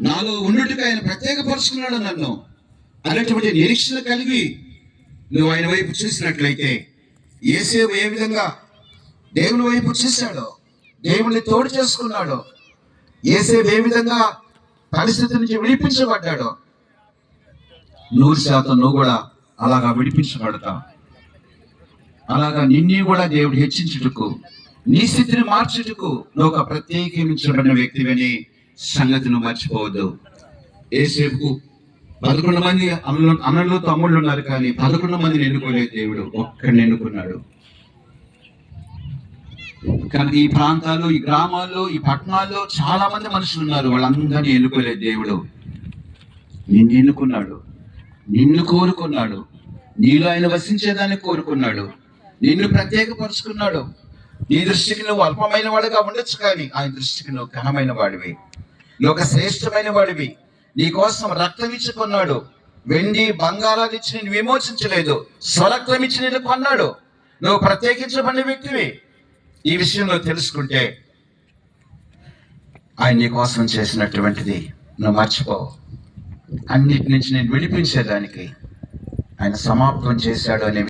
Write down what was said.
నాలో ఉన్నట్టుగా ఆయన ప్రత్యేకపరుచుకున్నాడు నన్ను. అనేటువంటి నిరీక్షణ కలిగి నువ్వు ఆయన వైపు చూసినట్లయితే ఏసేపు ఏ విధంగా దేవుని వైపు చూశాడో దేవుని తోడు చేసుకున్నాడో ఏసేపు ఏ విధంగా పరిస్థితి నుంచి విడిపించబడ్డాడో నూరు శాతం నువ్వు కూడా అలాగా విడిపించబడతావు. అలాగా నిన్ను కూడా దేవుడు హెచ్చించుటకు నీ స్థితిని మార్చుటకు నువ్వు ఒక ప్రత్యేకించబడిన వ్యక్తివని సంగతిని మర్చిపోవద్దు. ఏసేపు పదకొండు మంది అన్నలు అన్నలు తమ్ముళ్ళు ఉన్నారు కానీ పదకొండు మందిని ఎన్నుకోలేదు దేవుడు. ఒక్కడిని ఎన్నుకున్నాడు. కానీ ఈ ప్రాంతాల్లో ఈ గ్రామాల్లో ఈ పట్టణాల్లో చాలా మంది మనుషులు ఉన్నారు. వాళ్ళందరినీ ఎన్నుకోలేదు దేవుడు. నిన్ను ఎన్నుకున్నాడు. నిన్ను కోరుకున్నాడు. నీలో ఆయన వసించేదాన్ని కోరుకున్నాడు. నిన్ను ప్రత్యేకపరుచుకున్నాడు. నీ దృష్టికి నువ్వు అల్పమైన వాడుగా ఉండొచ్చు కానీ ఆయన దృష్టికి నువ్వు ఘనమైన వాడివి. నువ్వు ఒక శ్రేష్టమైన వాడివి నీ కోసం రక్తం ఇచ్చుకున్నాడు వెండి బంగారాలు ఇచ్చి నేను విమోచించలేదు. స్వరక్తం ఇచ్చి నేను కొన్నాడు. నువ్వు ప్రత్యేకించబడిన వ్యక్తివి. ఈ విషయం నువ్వు తెలుసుకుంటే ఆయన నీ కోసం చేసినటువంటిది నువ్వు మర్చిపో అన్నిటి నుంచి నేను విడిపించేదానికి ఆయన సమాప్తం చేశాడు అనే